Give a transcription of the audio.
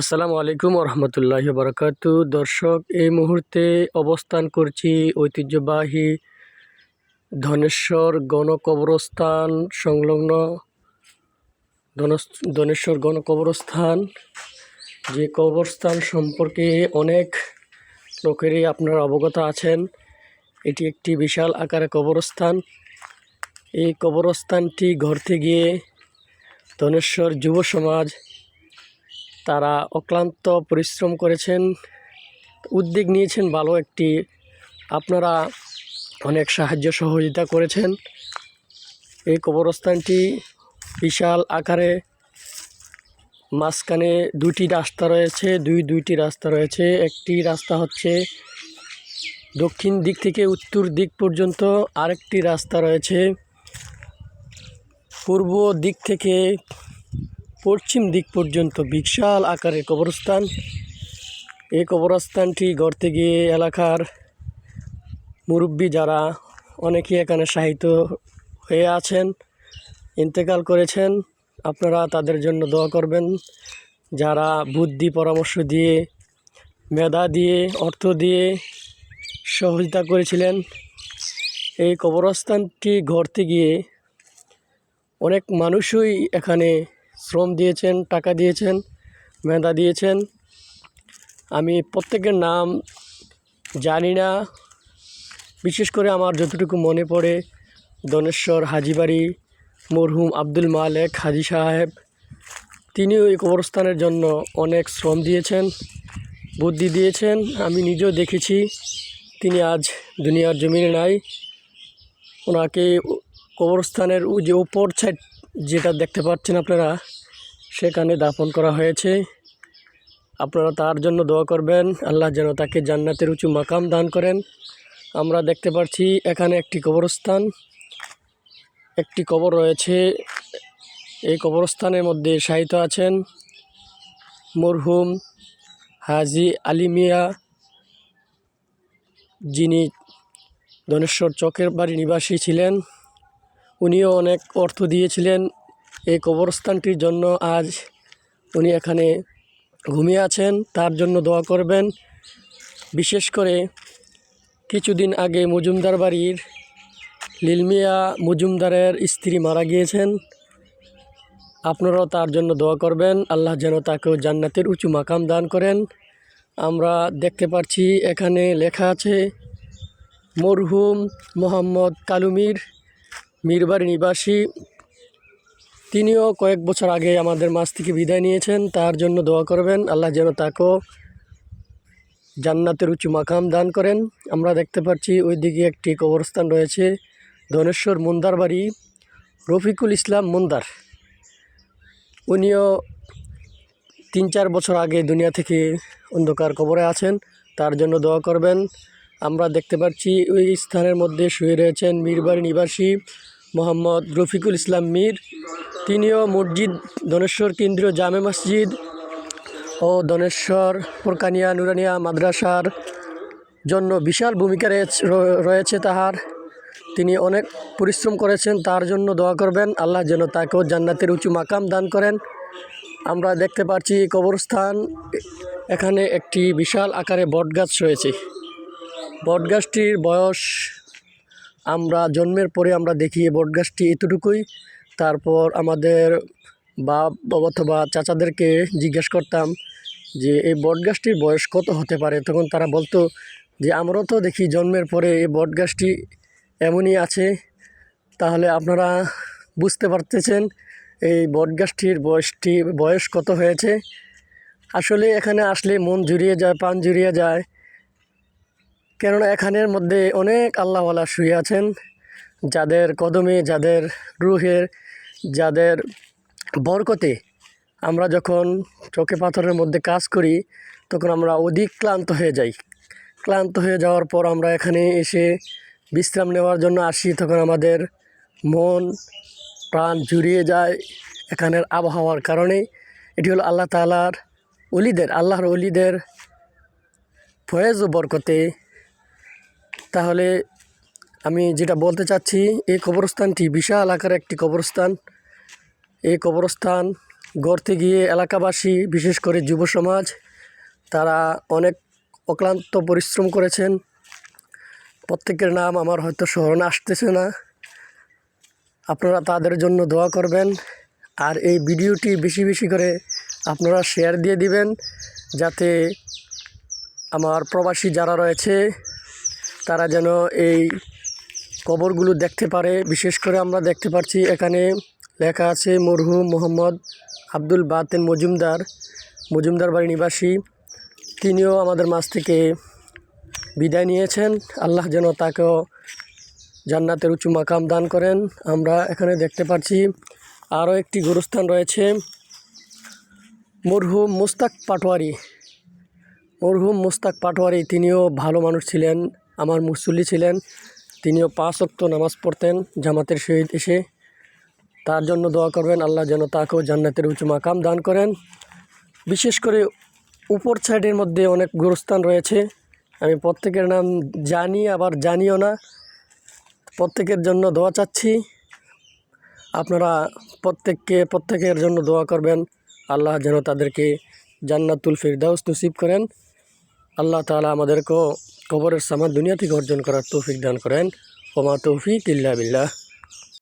আসসালামু আলাইকুম রহমতুল্লাহ বারকাত দর্শক, এই মুহূর্তে অবস্থান করছি ঐতিহ্যবাহী ধনেশ্বর গণকবরস্থান সংলগ্ন ধনেশ্বর গণকবরস্থান। যে কবরস্থান সম্পর্কে অনেক লোকেরই আপনারা অবগত আছেন, এটি একটি বিশাল আকারে কবরস্থান। এই কবরস্থানটি ঘরতে গিয়ে ধনেশ্বর যুব সমাজ তারা অক্লান্ত পরিশ্রম করেছেন, উদ্যোগ নিয়েছেন, ভালো একটি আপনারা অনেক সাহায্য সহযোগিতা করেছেন। এই কবরস্থানটি বিশাল আকারে মাঝখানে দুটি রাস্তা রয়েছে, দুই দুইটি রাস্তা রয়েছে। একটি রাস্তা হচ্ছে দক্ষিণ দিক থেকে উত্তর দিক পর্যন্ত, আরেকটি রাস্তা রয়েছে। পূর্ব দিক থেকে পশ্চিম দিক পর্যন্ত বিশাল আকারের কবরস্থান। এই কবরস্থানটি গড়তে গিয়ে এলাকার মুরব্বী যারা অনেকে এখানে সাহিত্য হয়ে আছেন, ইন্তেকাল করেছেন। আপনারা তাদের জন্য দোয়া করবেন। যারা বুদ্ধি পরামর্শ দিয়ে, মেধা দিয়ে, অর্থ দিয়ে সহযোগিতা করেছিলেন, এই কবরস্থানটি গড়তে গিয়ে অনেক মানুষই এখানে শ্রম দিয়েছেন, টাকা দিয়েছেন, মেধা দিয়েছেন। আমি প্রত্যেকের নাম জানি না। বিশেষ করে আমার যতটুকু মনে পড়ে দনেশ্বর হাজিবাড়ি, মরহুম আব্দুল মালেক হাজি সাহেব, তিনিও এই কবরস্থানের জন্য অনেক শ্রম দিয়েছেন, বুদ্ধি দিয়েছেন। আমি নিজেও দেখেছি, তিনি আজ দুনিয়ার জমিনে নাই। ওনাকে কবরস্থানের যে উপর সাইড যেটা দেখতে পাচ্ছেন আপনারা, সেখানে দাফন করা হয়েছে। আপনারা তার জন্য দোয়া করবেন। আল্লাহ যেন তাকে জান্নাতের উঁচু মাকাম দান করেন। আমরা দেখতে পাচ্ছি এখানে একটি কবরস্থান। একটি কবর রয়েছে। এই কবরস্থানের মধ্যে শায়িত আছেন মরহুম হাজি আলিমিয়া যিনি ধনেশ্বর চকের বাড়ি নিবাসী ছিলেন। উনিও অনেক অর্থ দিয়েছিলেন এই কবরস্থানটির জন্য। আজ উনি এখানে ঘুমিয়ে আছেন, তার জন্য দোয়া করবেন। বিশেষ করে কিছুদিন আগে মজুমদার বাড়ির লিলমিয়া মজুমদারের স্ত্রী মারা গিয়েছেন। আপনারাও তার জন্য দোয়া করবেন। আল্লাহ যেন তাকেও জান্নাতের উঁচু মাকাম দান করেন। আমরা দেখতে পাচ্ছি এখানে লেখা আছে, মরহুম মোহাম্মদ কালুমির মীরবাড়ি নিবাসী। তিনিও কয়েক বছর আগে আমাদের মাছ থেকে বিদায় নিয়েছেন, তার জন্য দোয়া করবেন। আল্লাহ যেন তাকেও জান্নাতের উঁচু মাকাম দান করেন। আমরা দেখতে পাচ্ছি ওইদিকে একটি কবরস্থান রয়েছে, ধনেশ্বর মুন্দার বাড়ি, রফিকুল ইসলাম মুন্দার। উনিও তিন চার বছর আগে দুনিয়া থেকে অন্ধকার কবরে আছেন, তার জন্য দোয়া করবেন। আমরা দেখতে পাচ্ছি ওই স্থানের মধ্যে শুয়ে রয়েছেন মীরবাড়ি নিবাসী। মোহাম্মদ রফিকুল ইসলাম মীর, তিনিও মসজিদ ধনেশ্বর কেন্দ্রীয় জামে মসজিদ ও ধনেশ্বর ফোরকানিয়া নুরানিয়া মাদ্রাসার জন্য বিশাল ভূমিকা রয়েছে- রয়েছে তাহার। তিনি অনেক পরিশ্রম করেছেন, তার জন্য দোয়া করবেন। আল্লাহ যেন তাকেও জান্নাতের উঁচু মাকাম দান করেন। আমরা দেখতে পাচ্ছি কবরস্থান, এখানে একটি বিশাল আকারে বটগাছ রয়েছে। বটগাছটির বয়স আমরা জন্মের পরে আমরা দেখি এই বটগাছটি এতটুকুই। তারপর আমাদের বাপ অথবা চাচাদেরকে জিজ্ঞেস করতাম যে, এই বটগাছটির বয়স কত হতে পারে? তখন তারা বলতো যে আমরাও তো দেখি জন্মের পরে এই বটগাছটি এমনই আছে। তাহলে আপনারা বুঝতে পারতেছেন এই বটগাছটির বয়সটি, বয়স কত হয়েছে। আসলে এখানে আসলে মন জুড়িয়ে যায়, প্রাণ জুড়িয়ে যায়। কেননা এখানের মধ্যে অনেক আল্লাহওয়ালা শুয়ে আছেন, যাদের কদমে, যাদের রুহের, যাদের বরকতে আমরা যখন চোখে পাথরের মধ্যে কাজ করি, তখন আমরা অধিক ক্লান্ত হয়ে যাই। ক্লান্ত হয়ে যাওয়ার পর আমরা এখানে এসে বিশ্রাম নেওয়ার জন্য আসি, তখন আমাদের মন, প্রাণ জুড়িয়ে যায় এখানের আবহাওয়ার কারণে। এটি হলো আল্লাহ তালার অলিদের, আল্লাহর অলিদের ফয়েজ বরকতে তাহলে আমি যেটা বলতে চাচ্ছি, এই কবরস্থানটি বিশাল আকারের একটি কবরস্থান। এই কবরস্থান গড়তে গিয়ে এলাকাবাসী, বিশেষ করে যুব সমাজ, তারা অনেক অক্লান্ত পরিশ্রম করেছেন। প্রত্যেকের নাম আমার হয়তো স্মরণে আসতেছে না। আপনারা তাদের জন্য দোয়া করবেন। আর এই ভিডিওটি বেশি বেশি করে আপনারা শেয়ার দিয়ে দিবেন, যাতে আমার প্রবাসী যারা রয়েছে তারা যেন এই কবরগুলো দেখতে পারে। বিশেষ করে আমরা দেখতে পাচ্ছি এখানে লেখা আছে, মরহুম মোহাম্মদ আব্দুল বাতেন মজুমদার মজুমদার বাড়ি নিবাসী। তিনিও আমাদের মাছ থেকে বিদায় নিয়েছেন। আল্লাহ যেন তাকেও জান্নাতের উঁচু মাকাম দান করেন। আমরা এখানে দেখতে পাচ্ছি আরও একটি গুরুস্থান রয়েছে, মরহুম মুস্তাক পাটোয়ারি। মরহুম মুস্তাক পাটোয়ারি, তিনিও ভালো মানুষ ছিলেন। আমার মুসল্লি ছিলেন, তিনিও পাঁচ অক্ত নামাজ পড়তেন জামাতের শহীদ এসে। তার জন্য দোয়া করবেন, আল্লাহ যেন তাকেও জান্নাতের উঁচু মাকাম দান করেন। বিশেষ করে উপর সাইডের মধ্যে অনেক গুরুস্থান রয়েছে। আমি প্রত্যেকের নাম জানি, আবার জানিও না। প্রত্যেকের জন্য দোয়া চাচ্ছি। আপনারা প্রত্যেককে, প্রত্যেকের জন্য দোয়া করবেন। আল্লাহ যেন তাদেরকে জান্নাতুল ফিরদাউস নসিব করেন। আল্লাহ তালা আমাদেরকেও কবরের সামান দুনিয়া থেকে অর্জন করার তৌফিক দান করেন। ওমা তৌফিক ইল্লা বিল্লাহ।